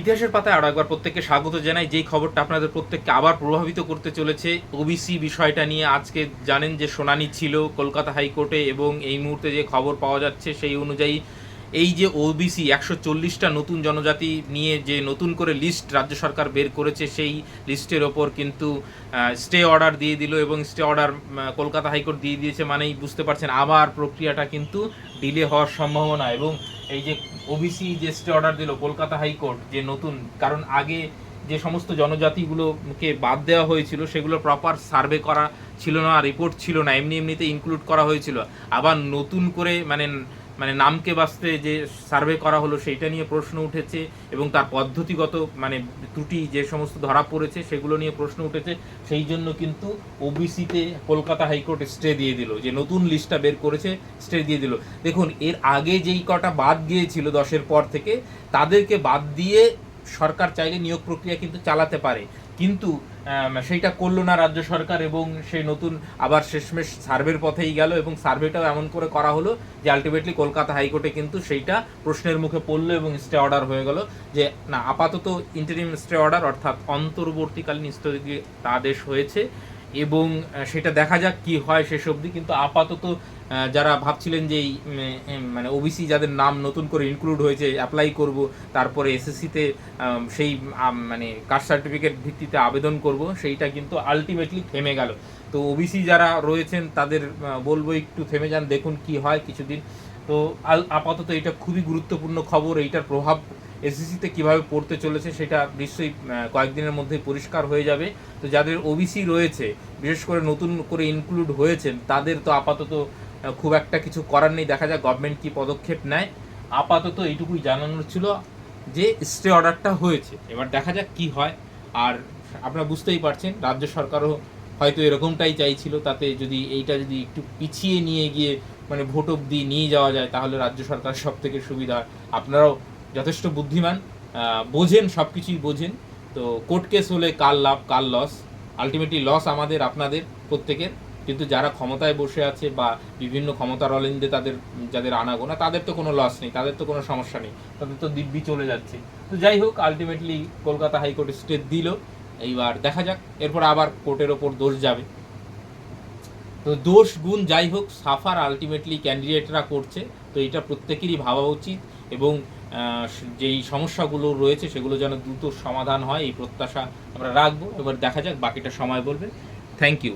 ইতিহাসের পাতায় আরও একবার প্রত্যেককে স্বাগত জানাই। যেই খবরটা আপনাদের প্রত্যেককে আবার প্রভাবিত করতে চলেছে, ওবিসি বিষয়টা নিয়ে আজকে জানেন যে শুনানি ছিল কলকাতা হাইকোর্টে এবং এই মুহূর্তে যে খবর পাওয়া যাচ্ছে সেই অনুযায়ী এই যে ওবিসি একশো চল্লিশটা নতুন জনজাতি নিয়ে যে নতুন করে লিস্ট রাজ্য সরকার বের করেছে, সেই লিস্টের ওপর কিন্তু স্টে অর্ডার দিয়ে দিল এবং স্টে অর্ডার কলকাতা হাইকোর্ট দিয়ে দিয়েছে মানেই বুঝতে পারছেন, আবার প্রক্রিয়াটা কিন্তু ডিলে হওয়ার সম্ভাবনা এবং এই যে ওবিসি যে স্টে অর্ডার দিল, কলকাতা হাইকোর্ট, যে নতুন, কারণ আগে যে সমস্ত জনজাতিগুলোকে বাদ দেওয়া হয়েছিল, সেগুলো প্রপার সার্ভে করা ছিল না রিপোর্ট ছিল না, এমনি এমনিতে ইনক্লুড করা হয়েছিল। আবার নতুন করে মানে মানে নামকে বাঁচতে যে সার্ভে করা হলো সেইটা নিয়ে প্রশ্ন উঠেছে এবং তার পদ্ধতিগত মানে ত্রুটি যে সমস্ত ধরা পড়েছে সেগুলো নিয়ে প্রশ্ন উঠেছে, সেই জন্য কিন্তু ওবিসিতে কলকাতা হাইকোর্ট স্টে দিয়ে দিল, যে নতুন লিস্টটা বের করেছে স্টে দিয়ে দিল। দেখুন, এর আগে যেই কটা বাদ গিয়েছিল দশের পর থেকে, তাদেরকে বাদ দিয়ে সরকার চাইলে নিয়োগ প্রক্রিয়া কিন্তু চালাতে পারে। কিন্তু সেইটা করল না রাজ্য সরকার এবং সেই নতুন আবার শেষমেশ সার্ভের পথেই গেল এবং সার্ভেটাও এমন করে করা হলো যে আলটিমেটলি কলকাতা হাইকোর্টে কিন্তু সেইটা প্রশ্নের মুখে পড়ল এবং স্টে অর্ডার হয়ে গেল যে, না, আপাতত ইন্টারিম স্টে অর্ডার অর্থাৎ অন্তর্বর্তীকালীন স্থগিত আদেশ হয়েছে। এবং সেটা দেখা যাক কি হয় শেষ অবধি, কিন্তু আপাতত যারা ভাবছিলেন যে এই মানে ওবিসি যাদের নাম নতুন করে ইনক্লুড হয়েছে অ্যাপ্লাই করব, তারপরে এসএসসিতে সেই মানে কাস্ট সার্টিফিকেট ভিত্তিতে আবেদন করব, সেইটা কিন্তু আলটিমেটলি থেমে গেল। তো ওবিসি যারা রয়েছেন, তাদের বলব একটু থেমে যান, দেখুন কি হয় কিছুদিন। তো আপাতত এটা খুবই গুরুত্বপূর্ণ খবর, এইটার প্রভাব এসএসসিতে কীভাবে পড়তে চলেছে সেটা নিশ্চয়ই কয়েকদিনের মধ্যে পরিষ্কার হয়ে যাবে। তো যাদের ওবিসি রয়েছে, বিশেষ করে নতুন করে ইনক্লুড হয়েছেন, তাদের তো আপাতত খুব একটা কিছু করার নেই। দেখা যাক গভর্নমেন্ট কি পদক্ষেপ নেয়। আপাতত এইটুকুই জানানোর ছিল যে স্টে অর্ডারটা হয়েছে। এবার দেখা যাক কি হয়। আর আপনারা বুঝতেই পারছেন, রাজ্য সরকারও হয়তো এরকমটাই চাইছিল, তাতে যদি এইটা যদি একটু পিছিয়ে নিয়ে গিয়ে মানে ভোট অব্দি নিয়ে যাওয়া যায়, তাহলে রাজ্য সরকার সব থেকে সুবিধা আপনারাও যথেষ্ট বুদ্ধিমান বোঝেন সব কিছুই বোঝেন। তো কোর্ট কেস হলে কার লাভ, কার লস আলটিমেটলি লস আমাদের, আপনাদের, প্রত্যেকের। কিন্তু যারা ক্ষমতায় বসে আছে বা বিভিন্ন ক্ষমতার অলিন্দে তাদের, যাদের আনাগোনা, তাদের তো কোনো লস নেই, তাদের তো কোনো সমস্যা নেই, তাদের তো দিব্যি চলে যাচ্ছে। তো যাই হোক আলটিমেটলি কলকাতা হাইকোর্ট স্টে দিল। এইবার দেখা যাক, এরপর আবার কোর্টের ওপর দোষ যাবে। তো দোষ, গুণ যাই হোক, সাফার আলটিমেটলি ক্যান্ডিডেটরা করছে। তো এটা প্রত্যেকেরই ভাবা উচিত। এবং যেই সমস্যাগুলো রয়েছে সেগুলো যেন দ্রুত সমাধান হয়, এই প্রত্যাশা আমরা রাখব। এবার দেখা যাক বাকিটা সময় বলবে। Thank you